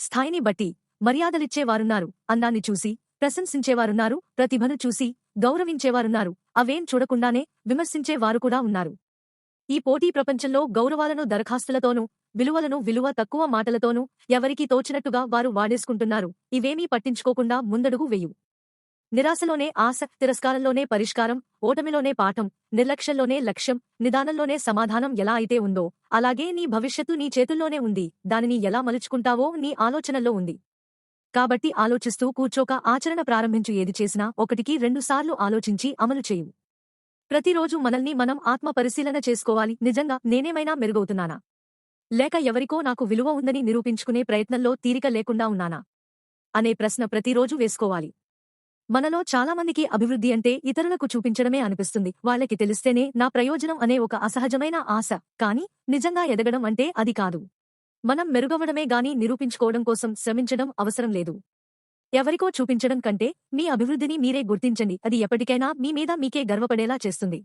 స్థాయిని బట్టి మర్యాదలిచ్చేవారున్నారు. అందాన్ని చూసి ప్రశంసించేవారున్నారు. ప్రతిభను చూసి గౌరవించేవారున్నారు. అవేం చూడకుండానే విమర్శించేవారు కూడా ఉన్నారు. ఈ పోటీ ప్రపంచంలో గౌరవాలను దరఖాస్తులతోనూ విలువలను విలువ తక్కువ మాటలతోనూ ఎవరికీ తోచినట్టుగా వారు వాడేసుకుంటున్నారు. ఇవేమీ పట్టించుకోకుండా ముందడుగు వెయ్యు నిరాశలోనే ఆశ తిరస్కారంలోనే పరిష్కారం ఓటమిలోనే పాఠం నిర్లక్ష్యంలోనే లక్ష్యం నిదానంలోనే సమాధానం ఎలా అయితే ఉందో అలాగే నీ భవిష్యత్తు నీ చేతుల్లోనే ఉంది. దానిని ఎలా మలుచుకుంటావో నీ ఆలోచనల్లో ఉంది. కాబట్టి ఆలోచిస్తూ కూర్చోక ఆచరణ ప్రారంభించు. ఏది చేసినా ఒకటికి రెండుసార్లు ఆలోచించి అమలు చేయు. ప్రతిరోజు మనల్ని మనం ఆత్మ పరిశీలన చేసుకోవాలి. నిజంగా నేనేమైనా మెరుగవుతున్నానా? లేక ఎవరికో నాకు విలువ ఉందని నిరూపించుకునే ప్రయత్నంలో తీరిక లేకుండా ఉన్నానా? అనే ప్రశ్న ప్రతిరోజు వేసుకోవాలి. మనలో చాలామందికి అభివృద్ధి అంటే ఇతరులకు చూపించడమే అనిపిస్తుంది. వాళ్ళకి తెలిస్తేనే నా ప్రయోజనం అనే ఒక అసహజమైన ఆశ. కాని నిజంగా ఎదగడం అంటే అది కాదు. మనం మెరుగవడమే గాని నిరూపించుకోవడం కోసం శ్రమించడం అవసరం లేదు. ఎవరికో చూపించడం కంటే మీ అభివృద్ధిని మీరే గుర్తించండి. అది ఎప్పటికైనా మీ మీద మీకే గర్వపడేలా చేస్తుంది.